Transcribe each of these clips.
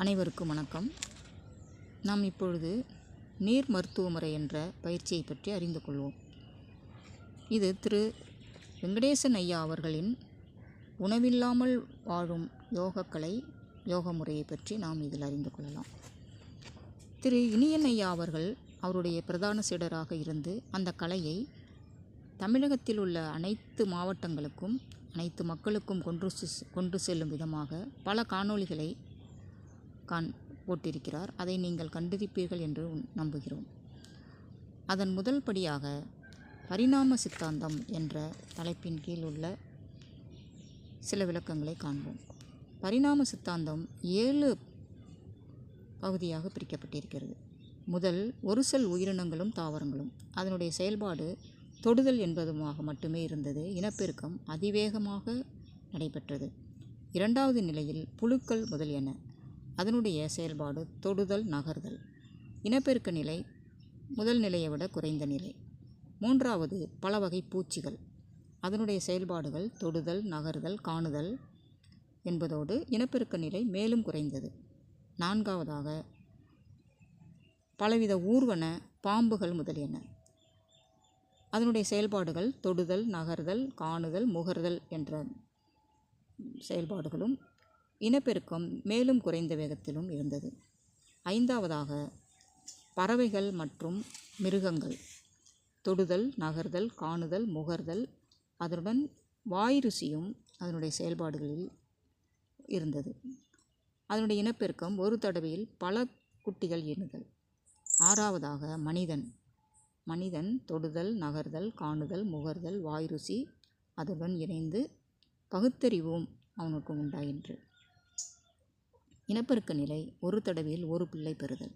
அனைவருக்கும் வணக்கம். நாம் இப்பொழுது நீர் மருத்துவ முறை என்ற பயிற்சியை பற்றி அறிந்து கொள்வோம். இது திரு. வெங்கடேசன் ஐயா அவர்களின் உணவில்லாமல் வாழும் யோகக்கலை யோக முறையை பற்றி நாம் இதில் அறிந்து கொள்ளலாம். திரு. இனியன் ஐயா அவர்கள் அவருடைய பிரதான சீடராக இருந்து அந்த கலையை தமிழகத்தில் உள்ள அனைத்து மாவட்டங்களுக்கும் அனைத்து மக்களுக்கும் கொண்டு கொண்டு செல்லும் விதமாக பல காணொளிகளை கான் போட்டிருக்கிறார். அதை நீங்கள் கண்டிருப்பீர்கள் என்று நம்புகிறோம். அதன் முதல் படியாக பரிணாம சித்தாந்தம் என்ற தலைப்பின் கீழ் உள்ள சில விளக்கங்களை காண்போம். பரிணாம சித்தாந்தம் ஏழு பகுதியாக பிரிக்கப்பட்டிருக்கிறது. முதல் ஒரு செல் உயிரினங்களும் தாவரங்களும். அதனுடைய செயல்பாடு தொடுதல் என்பதுமாக மட்டுமே இருந்தது. இனப்பெருக்கம் அதிவேகமாக நடைபெற்றது. இரண்டாவது நிலையில் புழுக்கள் முதலியன. அதனுடைய செயல்பாடு தொடுதல் நகர்தல். இனப்பெருக்க நிலை முதல் நிலையை விட குறைந்த நிலை. மூன்றாவது பல வகை பூச்சிகள். அதனுடைய செயல்பாடுகள் தொடுதல் நகர்தல் காணுதல் என்பதோடு இனப்பெருக்க நிலை மேலும் குறைந்தது. நான்காவதாக பலவித ஊர்வன பாம்புகள் முதலியன. அதனுடைய செயல்பாடுகள் தொடுதல் நகர்தல் காணுதல் முகர்தல் என்ற செயல்பாடுகளும் இனப்பெருக்கம் மேலும் குறைந்த வேகத்திலும் இருந்தது. ஐந்தாவதாக பறவைகள் மற்றும் மிருகங்கள். தொடுதல் நகர்தல் காணுதல் முகர்தல் அதனுடன் வாய் ருசியும் அதனுடைய செயல்பாடுகளில் இருந்தது. அதனுடைய இனப்பெருக்கம் ஒரு தடவையில் பல குட்டிகள் ஈனுதல் ஆறாவதாக மனிதன். மனிதன் தொடுதல் நகர்தல் காணுதல் முகர்தல் வாய் ருசி இணைந்து பகுத்தறிவும் அவனுக்கு உண்டாயிற்று. இனப்பெருக்க நிலை ஒரு தடவையில் ஒரு பிள்ளை பெறுதல்.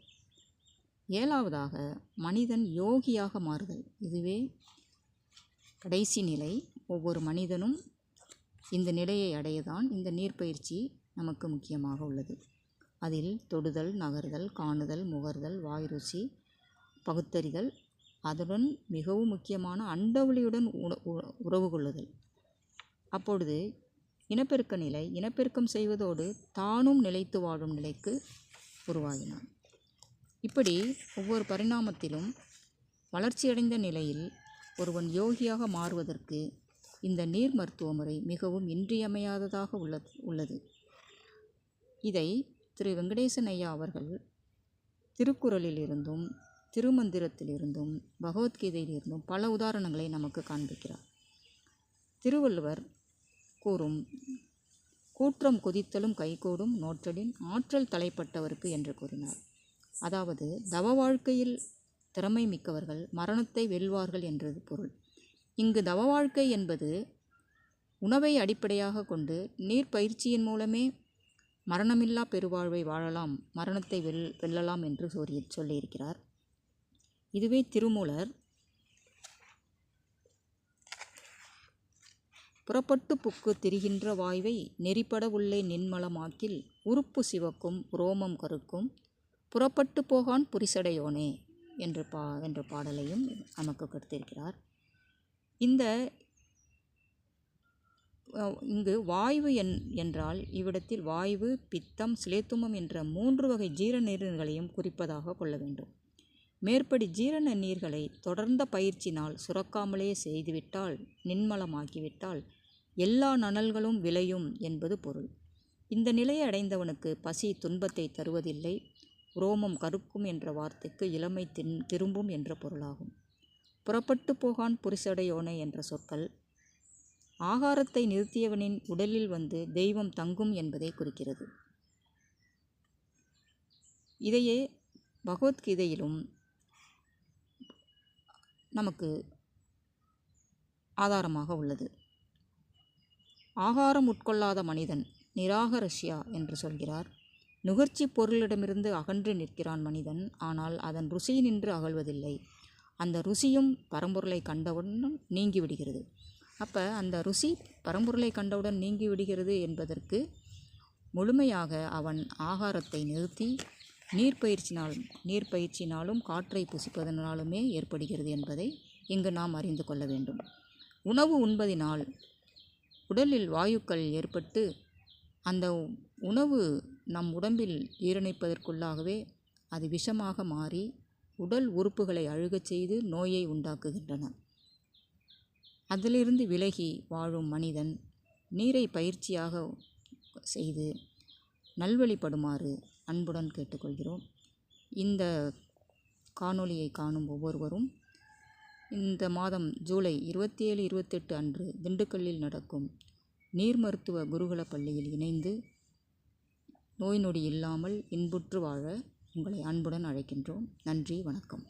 ஏழாவதாக மனிதன் யோகியாக மாறுதல். இதுவே கடைசி நிலை. ஒவ்வொரு மனிதனும் இந்த நிலையை அடையதான் இந்த நீர்ப்பயிற்சி நமக்கு முக்கியமாக உள்ளது. அதில் தொடுதல் நகர்தல் காணுதல் முகர்தல் வாய்ருசி பகுத்தறிதல் அதுடன் மிகவும் முக்கியமான அண்டவெளியுடன் உ- உறவு கொள்ளுதல். அப்பொழுது இனப்பெருக்க நிலை இனப்பெருக்கம் செய்வதோடு தானும் நிலைத்து வாழும் நிலைக்கு உருவாகினான். இப்படி ஒவ்வொரு பரிணாமத்திலும் வளர்ச்சியடைந்த நிலையில் ஒருவன் யோகியாக மாறுவதற்கு இந்த நீர் மருத்துவ முறை மிகவும் இன்றியமையாததாக உள்ளது உள்ளது. இதை திரு வெங்கடேசன் ஐயா அவர்கள் திருக்குறளிலிருந்தும் திருமந்திரத்திலிருந்தும் பகவத்கீதையிலிருந்தும் பல உதாரணங்களை நமக்கு காண்பிக்கிறார். திருவள்ளுவர் கூறும். கூற்றம் கொதித்தலும் கைகூடும் நோற்றலின் ஆற்றல் தலைப்பட்டவருக்கு என்று கூறினார். அதாவது தவ வாழ்க்கையில் திறமை மிக்கவர்கள் மரணத்தை வெல்வார்கள் என்றது பொருள். இங்கு தவ வாழ்க்கை என்பது உணவை அடிப்படையாக கொண்டு நீர் பயிற்சியின் மூலமே மரணமில்லா பெருவாழ்வை வாழலாம் மரணத்தை வெல் வெல்லலாம் என்று சொல்லி சொல்லியிருக்கிறார். இதுவே திருமூலர் புறப்பட்டு புக்கு திரிகின்ற வாய்வை நெறிப்பட உள்ளே நின்மலமாக்கில் உறுப்பு சிவக்கும் ரோமம் கருக்கும் புறப்பட்டு போகான் புரிசடையோனே என்று பா என்ற பாடலையும் நமக்கு கொடுத்திருக்கிறார் இந்த இங்கு வாய்வு என் என்றால் இவ்விடத்தில் வாய்வு பித்தம் சிலேத்துமம் என்ற மூன்று வகை ஜீரணீரன்களையும் குறிப்பதாக கொள்ள வேண்டும். மேற்படி ஜீரண நீர்களை தொடர்ந்த பயிற்சினால் சுரக்காமலே செய்துவிட்டால் நின்மலமாக்கிவிட்டால் எல்லா நனல்களும் விளையும் என்பது பொருள். இந்த நிலையை அடைந்தவனுக்கு பசி துன்பத்தை தருவதில்லை. ரோமம் கருக்கும் என்ற வார்த்தைக்கு இளமை தின் திரும்பும் என்ற பொருளாகும். புறப்பட்டு போகான் புரிசடையோனே என்ற சொற்கள். ஆகாரத்தை நிறுத்தியவனின் உடலில் வந்து தெய்வம் தங்கும் என்பதை குறிக்கிறது. இதையே பகவத்கீதையிலும் நமக்கு ஆதாரமாக உள்ளது. ஆகாரம் உட்கொள்ளாத மனிதன் நிராகரஷ்யா என்று சொல்கிறார். நுகர்ச்சி பொருளிடமிருந்து அகன்று நிற்கிறான் மனிதன். ஆனால் அதன் ருசி நின்று அகழ்வதில்லை. அந்த ருசியும் பரம்பொருளை கண்டவுடன் நீங்கிவிடுகிறது. அப்போ அந்த ருசி பரம்பொருளை கண்டவுடன் நீங்கி விடுகிறது என்பதற்கு முழுமையாக அவன் ஆகாரத்தை நிறுத்தி நீர்ப்பயிற்சினாலும் நீர்ப்பயிற்சினாலும் காற்றை புசிப்பதனாலுமே ஏற்படுகிறது என்பதை இங்கு நாம் அறிந்து கொள்ள வேண்டும். உணவு உண்பதினால் உடலில் வாயுக்கள் ஏற்பட்டு அந்த உணவு நம் உடம்பில் ஈரணிப்பதற்குள்ளாகவே அது விஷமாக மாறி உடல் உறுப்புகளை அழுகச் செய்து நோயை உண்டாக்குகின்றன. அதிலிருந்து விலகி வாழும் மனிதன் நீரை பயிற்சியாக செய்து நல்வழிப்படுமாறு அன்புடன் கேட்டுக்கொள்கிறோம். இந்த காணொளியை காணும் ஒவ்வொருவரும் இந்த மாதம் ஜூலை இருபத்தி ஏழு இருபத்தெட்டு அன்று திண்டுக்கல்லில் நடக்கும் நீர் மருத்துவ குருகுல பள்ளியில் இணைந்து நோய் நொடி இல்லாமல் இன்புற்று வாழ உங்களை அன்புடன் அழைக்கின்றோம். நன்றி வணக்கம்.